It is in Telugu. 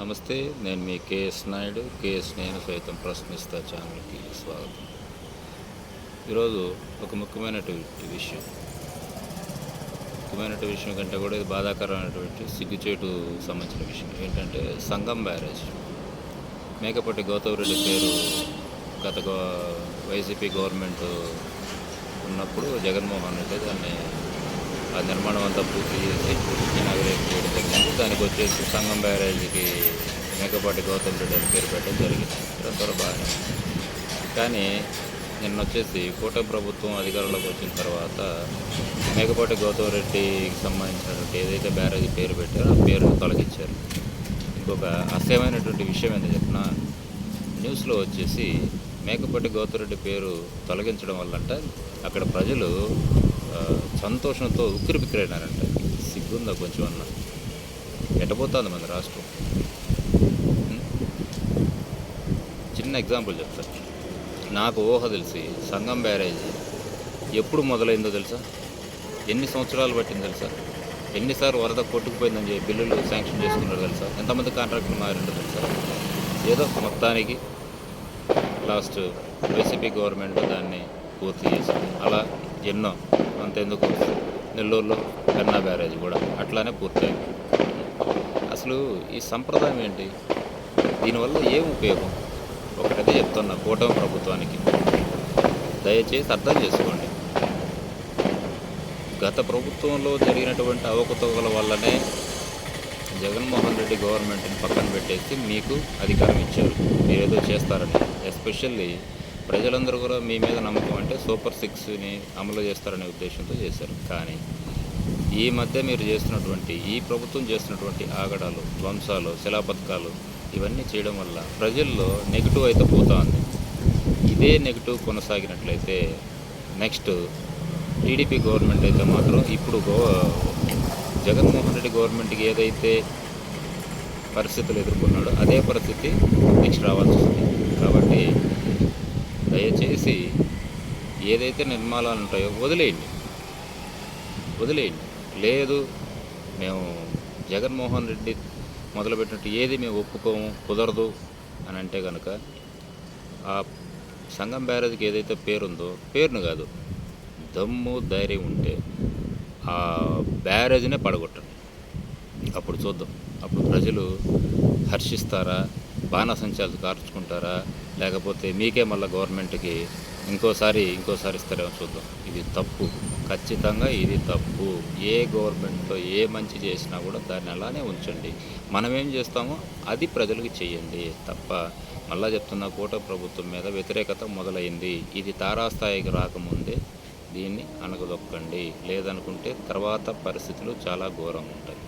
నమస్తే నేను మీ కేఎస్ నాయుడు. కేఎస్ నేను సైతం ప్రశ్నిస్తా ఛానల్కి స్వాగతం. ఈరోజు ఒక ముఖ్యమైనటువంటి విషయం. ముఖ్యమైనటువంటి విషయం కంటే కూడా ఇది బాధాకరమైనటువంటి సిగ్గుచేటు సంబంధించిన విషయం. ఏంటంటే సంగం బ్యారేజ్ మేకపట్టి గౌతమరెడ్డి పేరు గత వైసీపీ గవర్నమెంట్ ఉన్నప్పుడు జగన్మోహన్ రెడ్డి దాన్ని ఆ నిర్మాణం అంతా పూర్తి చేసి ఇనాగ్రేట్ చేయడం జరిగింది దానికి వచ్చేసి సంగం బ్యారేజీకి మేకపాటి గౌతమ్ రెడ్డి అని పేరు పెట్టడం జరిగింది. ఇదంతా బాగానే కానీ నిన్న వచ్చేసి కూటమి ప్రభుత్వం అధికారంలోకి వచ్చిన తర్వాత మేకపాటి గౌతమ్ రెడ్డికి సంబంధించినటువంటి ఏదైతే బ్యారేజీ పేరు పెట్టారో ఆ పేరును తొలగించారు. ఇంకొక అసహ్యమైనటువంటి విషయం ఏంటో చెప్పిన న్యూస్లో వచ్చేసి మేకపాటి గౌతమ్ రెడ్డి పేరు తొలగించడం వల్లంట. అక్కడ ప్రజలు సంతోషంతో ఉక్కిరిబిక్కిరైనారంట. సిగ్గుందా కొంచెం అన్న? ఎట్టబోతుంది మన రాష్ట్రం? చిన్న ఎగ్జాంపుల్ చెప్తా. నాకు ఊహ తెలిసి సంగం బ్యారేజీ ఎప్పుడు మొదలైందో తెలుసా? ఎన్ని సంవత్సరాలు పట్టింది తెలుసా? ఎన్నిసార్లు వరద కొట్టుకుపోయిందని చెప్పి బిల్లులు శాంక్షన్ చేసుకున్నారు తెలుసా? ఎంతమంది కాంట్రాక్టులు మారిండో తెలుసా? ఏదో మొత్తానికి లాస్ట్ వైసీపీ గవర్నమెంట్ దాన్ని పూర్తి చేసింది. అలా ఎన్నో అంతెందుకు? నెల్లూరులో పెన్నా బ్యారేజ్ కూడా అట్లానే పూర్తయింది. అసలు ఈ సంప్రదాయం ఏంటి? దీనివల్ల ఏం ఉపయోగం? ఒకటైతే చెప్తున్నా కూటమి ప్రభుత్వానికి. దయచేసి అర్థం చేసుకోండి. గత ప్రభుత్వంలో జరిగినటువంటి అవకతవకల వల్లనే జగన్మోహన్ రెడ్డి గవర్నమెంట్ని పక్కన పెట్టేసి మీకు అధికారం ఇచ్చారు. మీరు ఏదో చేస్తారని. ఎస్పెషల్లీ ప్రజలందరూ కూడా మీ మీద నమ్మకం అంటే సూపర్ సిక్స్ని అమలు చేస్తారనే ఉద్దేశంతో చేశారు. కానీ ఈ మధ్య మీరు చేస్తున్నటువంటి ఈ ప్రభుత్వం చేస్తున్నటువంటి ఆగడాలు ధ్వంసాలు శిలాపథకాలు ఇవన్నీ చేయడం వల్ల ప్రజల్లో నెగిటివ్ అయితే పోతా ఉంది. ఇదే నెగిటివ్ కొనసాగినట్లయితే నెక్స్ట్ టీడీపీ గవర్నమెంట్ అయితే మాత్రం ఇప్పుడు గో జగన్మోహన్ రెడ్డి గవర్నమెంట్కి ఏదైతే పరిస్థితులు ఎదుర్కొన్నాడో అదే పరిస్థితి నెక్స్ట్ రావాల్సి వస్తుంది. కాబట్టి ఏదైతే నిర్మాణాలు ఉంటాయో వదిలేయండి. వదిలేయండి. లేదు మేము జగన్మోహన్ రెడ్డి మొదలుపెట్టినట్టు ఏది మేము ఒప్పుకోము కుదరదు అని అంటే కనుక ఆ సంగం బ్యారేజ్కి ఏదైతే పేరుందో పేరును కాదు దమ్ము ధైర్యం ఉంటే ఆ బ్యారేజ్నే పడగొట్టండి. అప్పుడు చూద్దాం. అప్పుడు ప్రజలు హర్షిస్తారా? బాణసంచాలు కార్చుకుంటారా లేకపోతే మీకే మళ్ళీ గవర్నమెంట్కి ఇంకోసారి ఇంకోసారి ఇస్తారేమో చూద్దాం. ఇది తప్పు. ఖచ్చితంగా ఇది తప్పు. ఏ గవర్నమెంట్లో ఏ మంచి చేసినా కూడా దాన్ని అలానే ఉంచండి. మనం ఏం చేస్తామో అది ప్రజలకు చేయండి తప్ప మళ్ళా చెప్తున్న కూట ప్రభుత్వం మీద వ్యతిరేకత మొదలైంది. ఇది తారాస్థాయికి రాకముందే దీన్ని అనగదొక్కండి లేదనుకుంటే తర్వాత పరిస్థితులు చాలా ఘోరంగా ఉంటాయి.